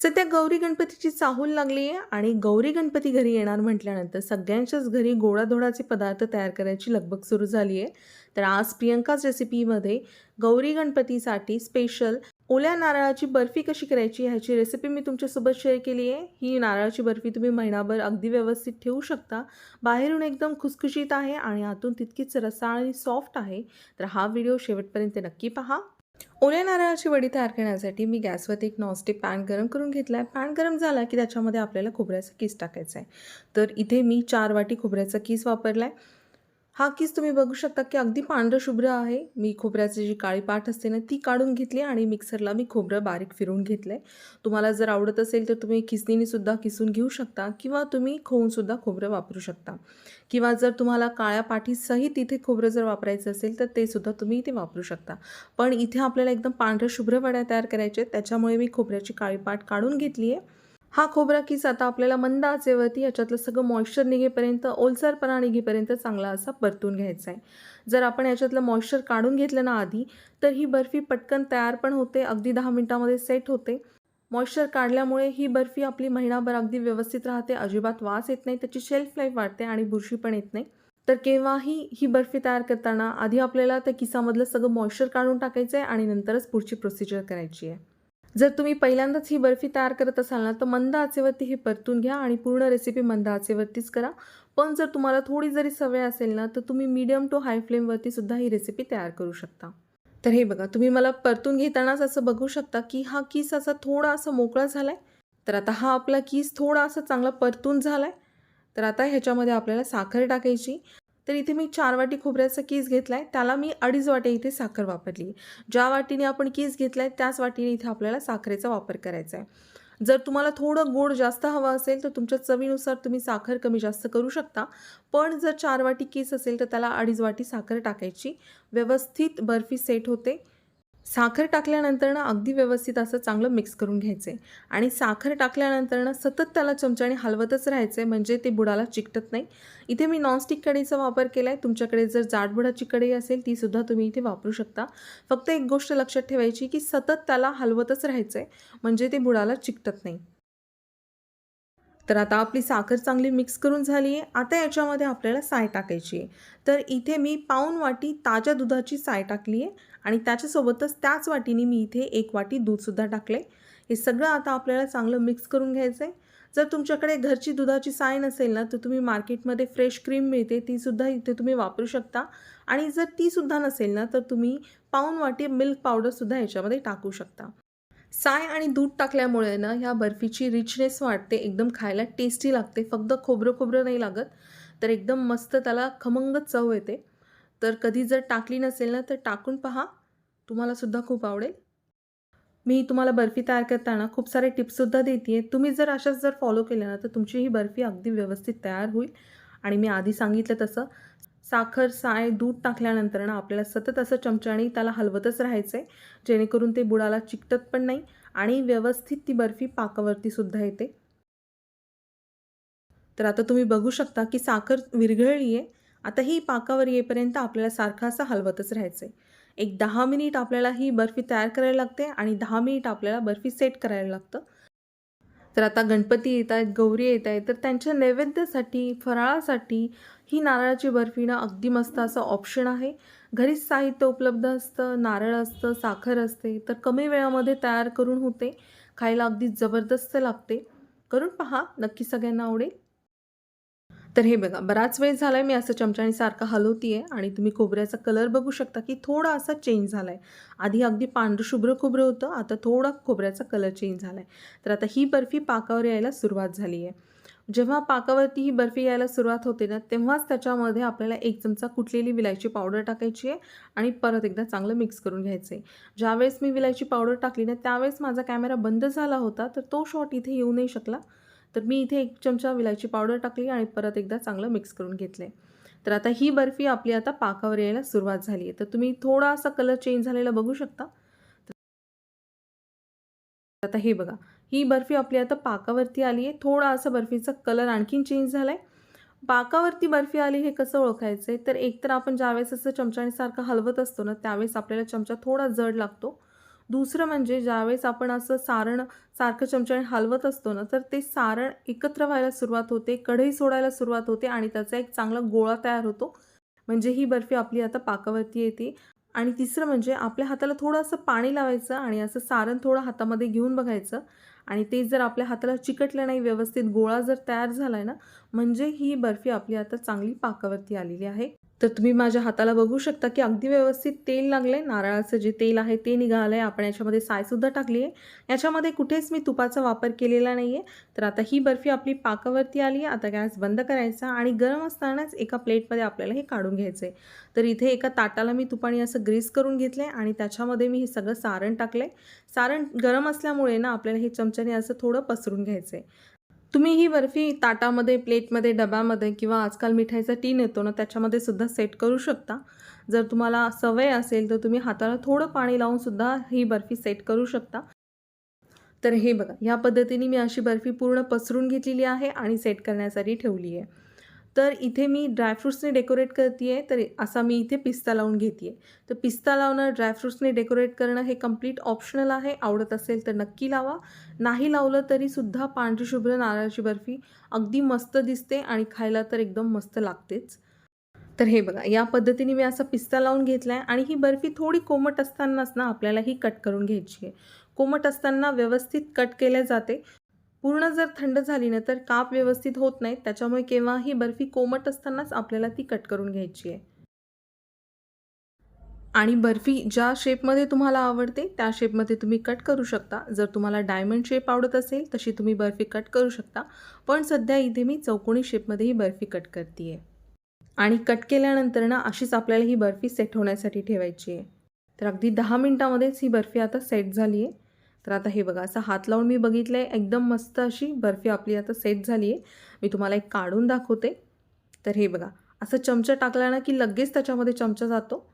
सध्या गौरी गणपतीची चाहूल लागली आहे आणि गौरी गणपती घरी येणार म्हटल्यानंतर सगळ्यांच्याच घरी गोडाधोडाचे पदार्थ तयार करायची लगबग सुरू झाली आहे. तर आज प्रियंकाच रेसिपीमध्ये गौरी गणपतीसाठी स्पेशल ओल्या नारळाची बर्फी कशी करायची ह्याची रेसिपी मी तुमच्यासोबत शेअर केली आहे. ही नारळाची बर्फी तुम्ही महिनाभर अगदी व्यवस्थित ठेवू शकता. बाहेरून एकदम खुसखुशीत आहे आणि आतून तितकीच रसाळ आणि सॉफ्ट आहे. तर हा व्हिडिओ शेवटपर्यंत नक्की पहा. ओल्या नारळाची वडी तयार करण्यासाठी मी गॅसवरती एक नॉनस्टिक पॅन गरम करून घेतला आहे. पॅन गरम झाला की त्याच्यामध्ये आपल्याला खोबऱ्याचा किस टाकायचा आहे. तर इथे मी चार वाटी खोबऱ्याचा किस वापरला आहे. हा किस तुम्ही बघू शकता की अगदी पांढरं शुभ्र आहे. मी खोबऱ्याची जी काळी पाठ असते ना ती काढून घेतली आणि मिक्सरला मी खोबरं बारीक फिरून घेतलं आहे तुम्हाला जर आवडत असेल तर तुम्ही खिसणीने किसून घेऊ शकता किंवा तुम्ही खोवूनसुद्धा खोबरं वापरू शकता. किंवा जर तुम्हाला काळ्या पाठीसहित इथे खोबरं जर वापरायचं असेल तर ते सुद्धा तुम्ही इथे वापरू शकता. पण इथे आपल्याला एकदम पांढरं शुभ्र वड्या तयार करायचे आहेत त्याच्यामुळे मी खोबऱ्याची काळी पाठ काढून घेतली आहे हा खोबरा किस आता आपल्याला मंद आचेवरती याच्यातलं सगळं मॉइश्चर निघेपर्यंत ओलसरपणा निघेपर्यंत चांगला असा परतून घ्यायचा आहे जर आपण याच्यातलं मॉइश्चर काढून घेतलं ना आधी तर ही बर्फी पटकन तयार पण होते अगदी दहा मिनटामध्ये सेट होते. मॉइश्चर काढल्यामुळे ही बर्फी आपली महिनाभर अगदी व्यवस्थित राहते अजिबात वास येत नाही त्याची शेल्फ लाईफ वाढते आणि बुरशी पण येत नाही. तर केव्हाही ही बर्फी तयार करताना आधी आपल्याला त्या किसामधलं सगळं मॉइश्चर काढून टाकायचं आहे आणि नंतरच पुढची प्रोसिजर करायची आहे जर तुम्ही पहिल्यांदाच ही बर्फी तयार करत असाल ना तर मंद आचेवरती हे परतून घ्या आणि पूर्ण रेसिपी मंद आचेवरतीच करा. पण जर तुम्हाला थोडी जरी सवय असेल ना तर तुम्ही मीडियम टू हाय फ्लेमवरती सुद्धा ही रेसिपी तयार करू शकता. तर हे बघा तुम्ही मला परतून घेतानाच असं बघू शकता की हा किस असा थोडा असा मोकळा झाला आहे तर आता हा आपला किस थोडा असा चांगला परतून झाला आहे तर आता ह्याच्यामध्ये आपल्याला साखर टाकायची. तर इथे मी चार वाटी खोबऱ्याचा कीस घेतला आहे त्याला मी अडीच वाटी इथे साखर वापरली. ज्या वाटीने आपण कीस घेतला आहे त्याच वाटीने इथे आपल्याला साखरेचा वापर करायचा आहे. जर तुम्हाला थोडं गोड जास्त हवं असेल तर तुमच्या चवीनुसार तुम्ही साखर कमी जास्त करू शकता. पण जर चार वाटी केस असेल तर त्याला अडीच वाटी साखर टाकायची. व्यवस्थित बर्फी सेट होते. साखर टाकल्यानंतर ना अगदी व्यवस्थित असं चांगलं मिक्स करून घ्यायचं. आहे आणि साखर टाकल्यानंतर ना सतत त्याला चमच्याने हलवतच राहायचं आहे म्हणजे ते बुडाला चिकटत नाही. इथे मी नॉनस्टिक कढईचा वापर केला आहे तुमच्याकडे जर जाडबुडाची कढई असेल तीसुद्धा तुम्ही इथे वापरू शकता. फक्त एक गोष्ट लक्षात ठेवायची की सतत त्याला हलवतच राहायचं आहे म्हणजे ते बुडाला चिकटत नाही. तर आता आपली साखर चांगली मिक्स करून झाली आहे आता याच्यामध्ये आपल्याला साय टाकायची आहे. तर इथे मी पाऊन वाटी ताज्या दुधाची साय टाकली आहे आणि त्याच्यासोबतच त्याच वाटीने मी इथे एक वाटी दूधसुद्धा टाकले हे सगळं आता आपल्याला चांगलं मिक्स करून घ्यायचं आहे जर तुमच्याकडे घरची दुधाची साय नसेल ना तर तुम्ही मार्केटमध्ये फ्रेश क्रीम मिळते तीसुद्धा इथे तुम्ही वापरू शकता. आणि जर तीसुद्धा नसेल ना तर तुम्ही पाऊन वाटी मिल्क पावडरसुद्धा याच्यामध्ये टाकू शकता. साय आणि दूध टाकल्यामुळे ना ह्या बर्फीची रिचनेस वाढते एकदम खायला टेस्टी लागते. फक्त खोबरं खोबरं नाही लागत तर एकदम मस्त त्याला खमंग चव येते. तर कधी जर टाकली नसेल ना तर टाकून पहा. तुम्हालासुद्धा खूप आवडेल. मी तुम्हाला बर्फी तयार करताना खूप सारे टिप्ससुद्धा देते आहे तुम्ही जर अशाच जर फॉलो केल्या ना तर तुमची ही बर्फी अगदी व्यवस्थित तयार होईल. आणि मी आधी सांगितलं तसं साखर साय दूध टाकल्यानंतर ना आपल्याला सतत असं चमच्याने त्याला हलवतच राहायचं आहे जेणेकरून ते बुडाला चिकटत पण नाही आणि व्यवस्थित ती बर्फी पाकावरती सुद्धा येते. तर आता तुम्ही बघू शकता की साखर विरघळली आहे आता ही पाकावर येईपर्यंत आपल्याला सारखा असा हलवतच राहायचं आहे एक दहा मिनिट आपल्याला ही बर्फी तयार करायला लागते आणि दहा मिनिट आपल्याला बर्फी सेट करायला लागतं. तर आता गणपती येत आहेत गौरी येत आहेत तर त्यांच्या नैवेद्यासाठी फराळासाठी ही नारळाची बर्फी ना अगदी मस्त असं ऑप्शन आहे. घरीच साहित्य उपलब्ध असतं नारळ असतं साखर असते तर कमी वेळामध्ये तयार करून होते. खायला अगदी जबरदस्त लागते. करून पहा नक्की सगळ्यांना आवडेल. तर हे बघा बराच वेळ झाला आहे मी असं चमच्याने सारखं हलवती आहे आणि तुम्ही खोबऱ्याचा कलर बघू शकता की थोडा असा चेंज झाला आहे आधी अगदी पांढरं शुभ्र खोबरं होतं आता थोडा खोबऱ्याचा कलर चेंज झाला आहे तर आता ही बर्फी पाकावर यायला सुरुवात झाली आहे जेव्हा पाकावरती ही बर्फी यायला सुरुवात होते ना तेव्हाच त्याच्यामध्ये आपल्याला एक चमचा कुटलेली विलायची पावडर टाकायची आहे आणि परत एकदा चांगलं मिक्स करून घ्यायचं आहे ज्यावेळेस मी विलायची पावडर टाकली ना त्यावेळेस माझा कॅमेरा बंद झाला होता तर तो शॉट इथे येऊ नाही शकला. तर मी इथे एक चमचा विलायची पावडर टाकली आणि परत एकदा चांगलं मिक्स करून घेतलं आहे तर आता ही बर्फी आपली आता पाकावर यायला सुरुवात झाली आहे. तर तुम्ही थोडासा कलर चेंज झालेला बघू शकता. आता हे बघा ही बर्फी आपली आता पाकावरती आली आहे. थोडा असा बर्फीचा कलर आणखीन चेंज झाला आहे पाकावरती बर्फी आली हे कसं ओळखायचं आहे तर एकतर आपण ज्यावेळेस असं चमच्याने सारखं हलवत असतो ना त्यावेळेस आपल्याला चमचा थोडा जड लागतो. दुसरं म्हणजे ज्यावेळेस आपण असं सारण सारखं चमच्याने हलवत असतो ना तर ते सारण एकत्र व्हायला सुरुवात होते कढई सोडायला सुरुवात होते आणि त्याचा एक चांगला गोळा तयार होतो. म्हणजे ही बर्फी आपली आता पाकावरती येते. आणि तिसरं म्हणजे आपल्या हाताला थोडं असं पाणी लावायचं आणि असं सारण थोडं हातामध्ये घेऊन बघायचं. आणि ते जर आपल्या हाताला चिकटलं नाही व्यवस्थित गोळा जर तयार झाला आहे ना म्हणजे ही बर्फी आपली आता चांगली पाकावरती आलेली आहे. तर तुम्ही माझ्या हाताला बघू शकता की अगदी व्यवस्थित तेल लागलं आहे नारळाचं जे तेल आहे ते निघालं आहे आपण याच्यामध्ये सायसुद्धा टाकली आहे याच्यामध्ये कुठेच मी तुपाचा वापर केलेला नाही आहे तर आता ही बर्फी आपली पाकावरती आली आहे आता गॅस बंद करायचा आणि गरम असतानाच एका प्लेटमध्ये आपल्याला हे काढून घ्यायचं आहे तर इथे एका ताटाला मी तुपाने असं ग्रीस करून घेतलं आहे आणि त्याच्यामध्ये मी हे सगळं सारण टाकलं आहे सारण गरम असल्यामुळे ना आपल्याला हे चमच्याने असं थोडं पसरून घ्यायचं आहे तुम्ही ही बर्फी ताटामध्ये प्लेटमध्ये डब्यामध्ये किंवा आजकाल मिठाईचा टीन येतो ना त्याच्यामध्ये सुद्धा सेट करू शकता. जर तुम्हाला सवय असेल तर तुम्ही हाताला थोडं पाणी लावून सुद्धा ही बर्फी सेट करू शकता. तर हे बघा ह्या पद्धतीने मी अशी बर्फी पूर्ण पसरून घेतलेली आहे आणि सेट करण्यासाठी ठेवली आहे. तर इथे मी ड्रायफ्रुट्सने डेकोरेट करते आहे तर असा मी इथे पिस्ता लावून घेते आहे तर पिस्ता लावणं ड्रायफ्रुट्सने डेकोरेट करणं हे कंप्लीट ऑप्शनल आहे. आवडत असेल तर नक्की लावा. नाही लावलं तरीसुद्धा पांढरीशुभ्र नारळाची बर्फी अगदी मस्त दिसते आणि खायला तर एकदम मस्त लागतेच. तर हे बघा या पद्धतीने मी असा पिस्ता लावून घेतला आहे आणि ही बर्फी थोडी कोमट असतानाच ना आपल्याला ही कट करून घ्यायची आहे. कोमट असताना व्यवस्थित कट केल्या जाते. पूर्ण जर थंड झाली ना तर काप व्यवस्थित होत नाही त्याच्यामुळे केव्हा ही बर्फी कोमट असतानाच आपल्याला ती कट करून घ्यायची आहे. आणि बर्फी ज्या शेपमध्ये तुम्हाला आवडते त्या शेपमध्ये तुम्ही कट करू शकता. जर तुम्हाला डायमंड शेप आवडत असेल तशी तुम्ही बर्फी कट करू शकता. पण सध्या इथे मी चौकोनी शेपमध्ये ही बर्फी कट करते आहे आणि कट केल्यानंतर ना अशीच आपल्याला ही बर्फी सेट होण्यासाठी ठेवायची आहे. तर अगदी दहा मिनटामध्येच ही बर्फी आता सेट झाली आहे तर आता हे बघा असं हात लावून मी बघितलं आहे एकदम मस्त अशी बर्फी आपली आता सेट झाली आहे मी तुम्हाला एक काढून दाखवते. तर हे बघा असं चमचा टाकला ना की लगेच त्याच्यामध्ये चमचा जातो.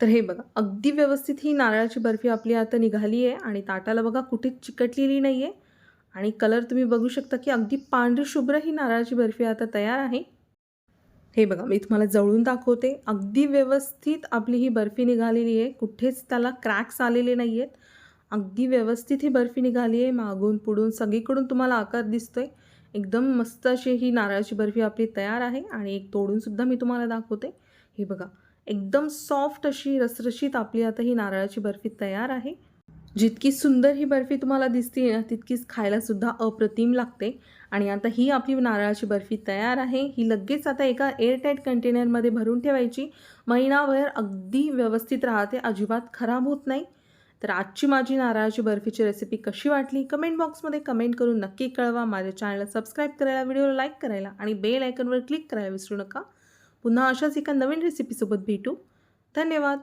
तर हे बघा अगदी व्यवस्थित ही नारळाची बर्फी आपली आता निघाली आहे आणि ताटाला बघा कुठेच चिकटलेली नाही आहे आणि कलर तुम्ही बघू शकता की अगदी पांढरी शुभ्र ही नारळाची बर्फी आता तयार आहे. हे बघा मी तुम्हाला जवळून दाखवते. अगदी व्यवस्थित आपली ही बर्फी निघालेली आहे. कुठेच त्याला क्रॅक्स आलेले नाही आहेत अगदी व्यवस्थित ही बर्फी निघाली आहे. मागून पुढून सगळीकडून तुम्हाला आकार दिसतो आहे एकदम मस्त अशी ही नारळाची बर्फी आपली तयार आहे. आणि एक तोडूनसुद्धा मी तुम्हाला दाखवते. हे बघा एकदम सॉफ्ट अशी रसरशीत आपली आता ही नारळाची बर्फी तयार आहे. जितकी सुंदर ही बर्फी तुम्हाला दिसते ना तितकीच खायलासुद्धा अप्रतिम लागते. आणि आता ही आपली नारळाची बर्फी तयार आहे. ही लगेच आता एका एअरटाईट कंटेनरमध्ये भरून ठेवायची. महिनाभर अगदी व्यवस्थित राहते. अजिबात खराब होत नाही. तर आजची माझी नारळाची बर्फीची रेसिपी कशी वाटली? कमेंट बॉक्समध्ये कमेंट करून नक्की कळवा. माझ्या चॅनलला सबस्क्राईब करायला व्हिडिओला लाईक करायला आणि बेल आयकनवर क्लिक करायला विसरू नका. पुन्हा अशाच एका नवीन रेसिपीसोबत भेटू. धन्यवाद.